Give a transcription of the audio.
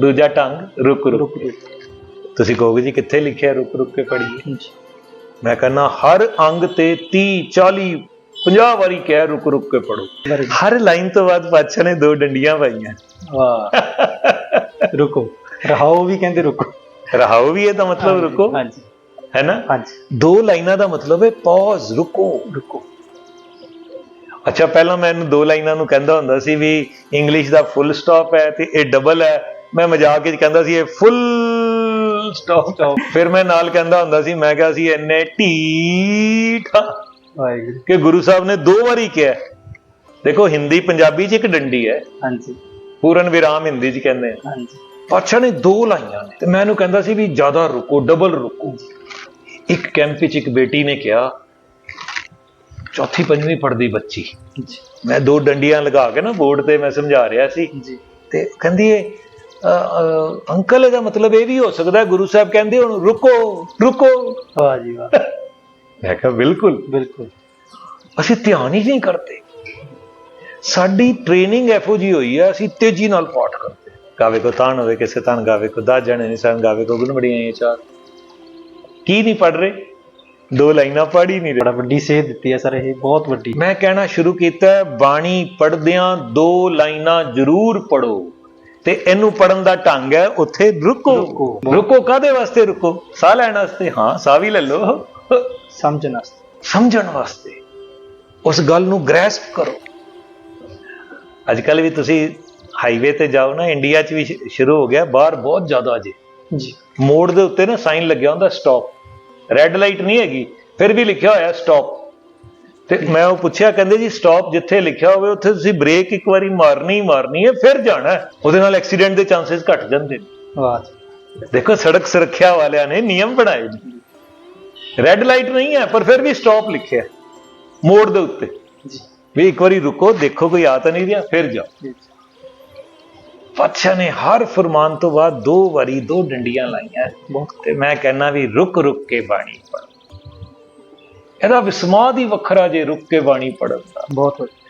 ਦੂਜਾ ਢੰਗ ਰੁਕ ਰੁਕ। ਕੇ ਤੁਸੀਂ ਕਹੋਗੇ ਜੀ ਕਿੱਥੇ ਲਿਖਿਆ ਰੁਕ ਰੁਕ ਕੇ ਪੜ੍ਹੀਏ ਮੈਂ ਕਹਿੰਦਾ ਹਰ ਅੰਗ ਤੇ 30 40 50 ਵਾਰੀ ਕਹਿ ਰੁਕ ਰੁਕ ਕੇ ਪੜੋ. ਹਰ ਲਾਈਨ ਤੋਂ ਬਾਅਦ ਬਾਦਸ਼ਾਹ ਨੇ ਦੋ ਡੰਡੀਆਂ ਪਾਈਆਂ। ਵਾਹ। ਰੁਕੋ। ਰਹਾਓ ਵੀ ਕਹਿੰਦੇ ਰੁਕੋ। ਰਹਾਓ ਵੀ ਇਹਦਾ ਮਤਲਬ ਰੁਕੋ। ਹਾਂਜੀ। ਹੈ ਨਾ? ਹਾਂਜੀ। ਦੋ ਲਾਈਨਾਂ ਦਾ ਮਤਲਬ ਹੈ ਪੌਜ਼ ਰੁਕੋ। ਰੁਕੋ। ਅੱਛਾ ਪਹਿਲਾਂ ਮੈਂ ਇਹਨੂੰ ਦੋ ਲਾਈਨਾਂ ਨੂੰ ਕਹਿੰਦਾ ਹੁੰਦਾ ਸੀ ਵੀ ਇੰਗਲਿਸ਼ ਦਾ ਫੁੱਲ ਸਟਾਪ ਹੈ ਤੇ ਇਹ ਡਬਲ ਹੈ। ਮੈਂ ਮਜ਼ਾਕ ਵਿੱਚ ਕਹਿੰਦਾ ਸੀ ਇਹ ਫੁੱਲ ਸਟਾਪ Stop. ਫਿਰ ਮੈਂ ਨਾਲ ਕਹਿੰਦਾ ਹੁੰਦਾ ਸੀ ਮੈਂ ਕਿਹਾ ਸੀ ਇੰਨੇ ਢੀਠਾ ਵਾਹਿਗੁਰੂ। ਕਿ ਗੁਰੂ ਸਾਹਿਬ ਨੇ ਦੋ ਵਾਰੀ ਕਿਹਾ। ਦੇਖੋ ਹਿੰਦੀ ਪੰਜਾਬੀ 'ਚ ਇੱਕ ਡੰਡੀ ਹੈ। ਹਾਂਜੀ। ਪੂਰਨ ਵਿਰਾਮ ਹਿੰਦੀ 'ਚ ਕਹਿੰਦੇ ਆ। ਹਾਂਜੀ। ਪਾਤਸ਼ਾਹ ਨੇ ਦੋ ਲਾਈਆਂ ਨੇ। ਤੇ ਮੈਂ ਇਹਨੂੰ ਕਹਿੰਦਾ ਸੀ ਵੀ ਜ਼ਿਆਦਾ ਰੁਕੋ ਡਬਲ ਰੁਕੋ। ਇੱਕ ਕੈਂਪ ਵਿੱਚ ਇੱਕ ਬੇਟੀ ਨੇ ਕਿਹਾ ਚੌਥੀ ਪੰਜਵੀਂ ਪੜਦੀ ਬੱਚੀ। ਮੈਂ ਦੋ ਡੰਡੀਆਂ ਲਗਾ ਕੇ ਨਾ ਬੋਰਡ ਤੇ ਮੈਂ ਸਮਝਾ ਰਿਹਾ ਸੀ। ਜੀ ਤੇ ਕਹਿੰਦੀ ਏ ਅੰਕਲ ਇਹਦਾ ਮਤਲਬ ਇਹ ਵੀ ਹੋ ਸਕਦਾ ਹੈ, ਗੁਰੂ ਸਾਹਿਬ ਕਹਿੰਦੇ ਹੁਣ ਰੁਕੋ ਰੁਕੋ। ਵਾਹ ਜੀ ਵਾਹ। ਮੈਂ ਕਿਹਾ ਬਿਲਕੁਲ। ਬਿਲਕੁਲ। ਅਸੀਂ ਧਿਆਨ ਹੀ ਨਹੀਂ ਕਰਦੇ। ਸਾਡੀ ਟ੍ਰੇਨਿੰਗ ਇਹੋ ਜੀ ਹੋਈ ਹੈ ਅਸੀਂ ਤੇਜ਼ੀ ਨਾਲ ਪਾਠ ਕਰਦੇ। ਗਾਵੇ ਕੋ ਤਾਣ ਹੋਵੇ ਕਿਸੇ ਤਾਣ ਗਾਵੇ ਕੋ ਦਸ ਜਣੇ ਨਹੀਂ ਸਨ ਗਾਵੇ ਕੋ ਗੁਣਵੜੀਆਂ ਇਹ ਚਾਰ। ਕੀ ਨਹੀਂ ਪੜ ਰਹੇ? ਦੋ ਲਾਈਨਾਂ ਪੜ ਹੀ ਨਹੀਂ ਰਹੇ। ਬੜਾ ਵੱਡੀ ਸੇਧ ਦਿੱਤੀ ਹੈ ਸਰ ਇਹ ਬਹੁਤ ਵੱਡੀ। ਮੈਂ ਕਹਿਣਾ ਸ਼ੁਰੂ ਕੀਤਾ ਬਾਣੀ ਪੜਦਿਆਂ ਦੋ ਲਾਈਨਾਂ ਜ਼ਰੂਰ ਪੜੋ ਤੇ ਇਹਨੂੰ ਪੜਨ ਦਾ ਢੰਗ ਹੈ ਉੱਥੇ ਰੁਕੋ। ਰੁਕੋ। ਕਾਦੇ ਵਾਸਤੇ ਰੁਕੋ? ਸਾਹ ਲੈਣ ਵਾਸਤੇ? ਹਾਂ ਸਾਹ ਵੀ ਲੈ ਲਓ। ਸਮਝਣ ਵਾਸਤੇ। ਸਮਝਣ ਵਾਸਤੇ। ਉਸ ਗੱਲ ਨੂੰ ਗ੍ਰੈਸਪ ਕਰੋ। ਅੱਜ ਕੱਲ ਵੀ ਤੁਸੀਂ ਹਾਈਵੇ ਤੇ ਜਾਓ ਨਾ ਇੰਡੀਆ 'ਚ ਵੀ ਸ਼ੁਰੂ ਹੋ ਗਿਆ ਬਾਹਰ ਬਹੁਤ ਜ਼ਿਆਦਾ ਜੇ ਜੀ। ਮੋੜ ਦੇ ਉੱਤੇ ਨਾ ਸਾਈਨ ਲੱਗਿਆ ਹੁੰਦਾ ਸਟਾਪ। ਰੈੱਡ ਲਾਈਟ ਨਹੀਂ ਹੈਗੀ ਫਿਰ ਵੀ ਲਿਖਿਆ ਹੋਇਆ ਸਟਾਪ। ਤੇ ਮੈਂ ਉਹ ਪੁੱਛਿਆ ਕਹਿੰਦੇ ਜੀ ਸਟਾਪ ਜਿੱਥੇ ਲਿਖਿਆ ਹੋਵੇ ਉੱਥੇ ਤੁਸੀਂ ਬ੍ਰੇਕ ਇੱਕ ਵਾਰੀ ਮਾਰਨੀ ਹੀ ਮਾਰਨੀ ਹੈ ਫਿਰ ਜਾਣਾ। ਉਹਦੇ ਨਾਲ ਐਕਸੀਡੈਂਟ ਦੇ ਚਾਂਸਸ ਘਟ ਜਾਂਦੇ ਨੇ। ਵਾਹ ਦੇਖੋ ਸੜਕ ਸੁਰੱਖਿਆ ਵਾਲਿਆਂ ਨੇ ਨਿਯਮ ਬਣਾਏ ਨੇ। ਰੈੱਡ ਲਾਈਟ ਨਹੀਂ ਹੈ ਪਰ ਫਿਰ ਵੀ ਸਟਾਪ ਲਿਖਿਆ ਮੋੜ ਦੇ ਉੱਤੇ। ਜੀ। ਵੀ ਇੱਕ ਵਾਰੀ ਰੁਕੋ ਦੇਖੋ ਕੋਈ ਆ ਤਾਂ ਨਹੀਂ ਰਿਹਾ ਫਿਰ ਜਾਓ। ਜੀ। ਪਾਤਸ਼ਾਹ ਨੇ ਹਰ ਫਰਮਾਨ ਤੋਂ ਬਾਅਦ ਦੋ ਵਾਰੀ ਦੋ ਡੰਡੀਆਂ ਲਾਈਆਂ। ਬਹੁਤ। ਤੇ ਮੈਂ ਕਹਿੰਨਾ ਵੀ ਰੁਕ ਰੁਕ ਕੇ ਬਾਣੀ ਪੜ੍ਹ। ਇਹਦਾ ਵਿਸਮਾਦ ਹੀ ਵੱਖਰਾ ਜੇ ਰੁਕ ਕੇ ਬਾਣੀ ਪੜਨ ਦਾ। ਬਹੁਤ ਵੱਡੀ